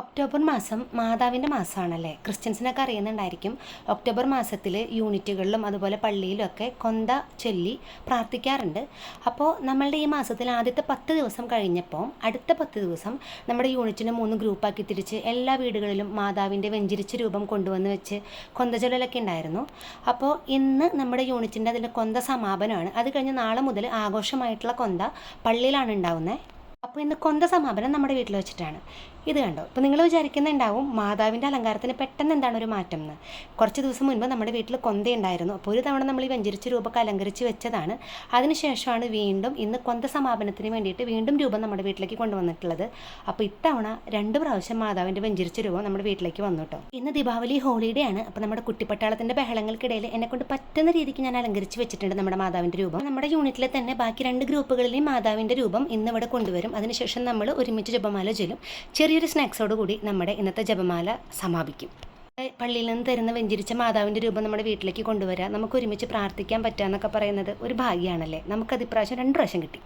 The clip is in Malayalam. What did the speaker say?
ഒക്ടോബർ മാസം മാതാവിന്റെ മാസമാണല്ലേ? ക്രിസ്ത്യൻസിനൊക്കെ അറിയുന്നുണ്ടായിരിക്കും. ഒക്ടോബർ മാസത്തിൽ യൂണിറ്റുകളിലും അതുപോലെ പള്ളിയിലുമൊക്കെ കൊന്ത ചൊല്ലി പ്രാർത്ഥിക്കാറുണ്ട്. അപ്പോൾ നമ്മളുടെ ഈ മാസത്തിൽ ആദ്യത്തെ പത്ത് ദിവസം കഴിഞ്ഞപ്പോൾ അടുത്ത പത്ത് ദിവസം നമ്മുടെ യൂണിറ്റിനെ മൂന്ന് ഗ്രൂപ്പാക്കി തിരിച്ച് എല്ലാ വീടുകളിലും മാതാവിന്റെ വെഞ്ചിരിച്ച രൂപം കൊണ്ടുവന്ന് വെച്ച് കൊന്ത ചൊല്ലലൊക്കെ ഉണ്ടായിരുന്നു. അപ്പോൾ ഇന്ന് നമ്മുടെ യൂണിറ്റിന്റെ അതിന്റെ കൊന്ത സമാപനമാണ്. അത് കഴിഞ്ഞ് നാളെ മുതൽ ആഘോഷമായിട്ടുള്ള കൊന്ത പള്ളിയിലാണ് ഉണ്ടാവുന്നത്. അപ്പോൾ ഇന്ന് കൊന്ത സമാപനം നമ്മുടെ വീട്ടിൽ വെച്ചിട്ടാണ്. ഇത് കണ്ടോ? ഇപ്പോൾ നിങ്ങൾ വിചാരിക്കുന്നുണ്ടാവും മാതാവിന്റെ അലങ്കാരത്തിന് പെട്ടെന്ന് എന്താണ് ഒരു മാറ്റം എന്ന്. കുറച്ച് ദിവസം മുൻപ് നമ്മുടെ വീട്ടിൽ കൊന്ത ഉണ്ടായിരുന്നു അപ്പോൾ ഒരു തവണ നമ്മൾ ഈ വെഞ്ചരിച്ച രൂപമൊക്കെ അലങ്കരിച്ച് വെച്ചതാണ്. അതിനുശേഷമാണ് വീണ്ടും ഇന്ന് കൊന്ത സമാപനത്തിന് വേണ്ടിയിട്ട് വീണ്ടും രൂപം നമ്മുടെ വീട്ടിലേക്ക് കൊണ്ടുവന്നിട്ടുള്ളത്. അപ്പോൾ ഇത്തവണ രണ്ട് പ്രാവശ്യം മാതാവിന്റെ വെഞ്ചരിച്ച രൂപം നമ്മുടെ വീട്ടിലേക്ക് വന്നു കേട്ടോ. ഇന്ന് ദീപാവലി ഹോളിഡേ ആണ്. അപ്പോൾ നമ്മുടെ കുട്ടിപ്പട്ടാളത്തിന്റെ ബഹളങ്ങൾക്കിടയിൽ എന്നെക്കൊണ്ട് പറ്റുന്ന രീതിക്ക് ഞാൻ അലങ്കരിച്ച് വെച്ചിട്ടുണ്ട് നമ്മുടെ മാതാവിന്റെ രൂപം. നമ്മുടെ യൂണിറ്റിലെ തന്നെ ബാക്കി രണ്ട് ഗ്രൂപ്പുകളിലെയും മാതാവിന്റെ രൂപം ഇന്ന് ഇവിടെ കൊണ്ടുവരും. അതിനുശേഷം നമ്മൾ ഒരുമിച്ച് ജപമാല ചൊല്ലും. ചെറിയൊരു സ്നാക്സോട് കൂടി നമ്മുടെ ഇന്നത്തെ ജപമാല സമാപിക്കും. പള്ളിയിൽ നിന്ന് തരുന്ന വെഞ്ചിരിച്ച മാതാവിന്റെ രൂപം നമ്മുടെ വീട്ടിലേക്ക് കൊണ്ടുവരാം നമുക്ക് ഒരുമിച്ച് പ്രാർത്ഥിക്കാൻ പറ്റുക എന്നൊക്കെ പറയുന്നത് ഒരു ഭാഗ്യമാണല്ലേ? നമുക്കത് ഇപ്രാവശ്യം രണ്ട് പ്രാവശ്യം കിട്ടി.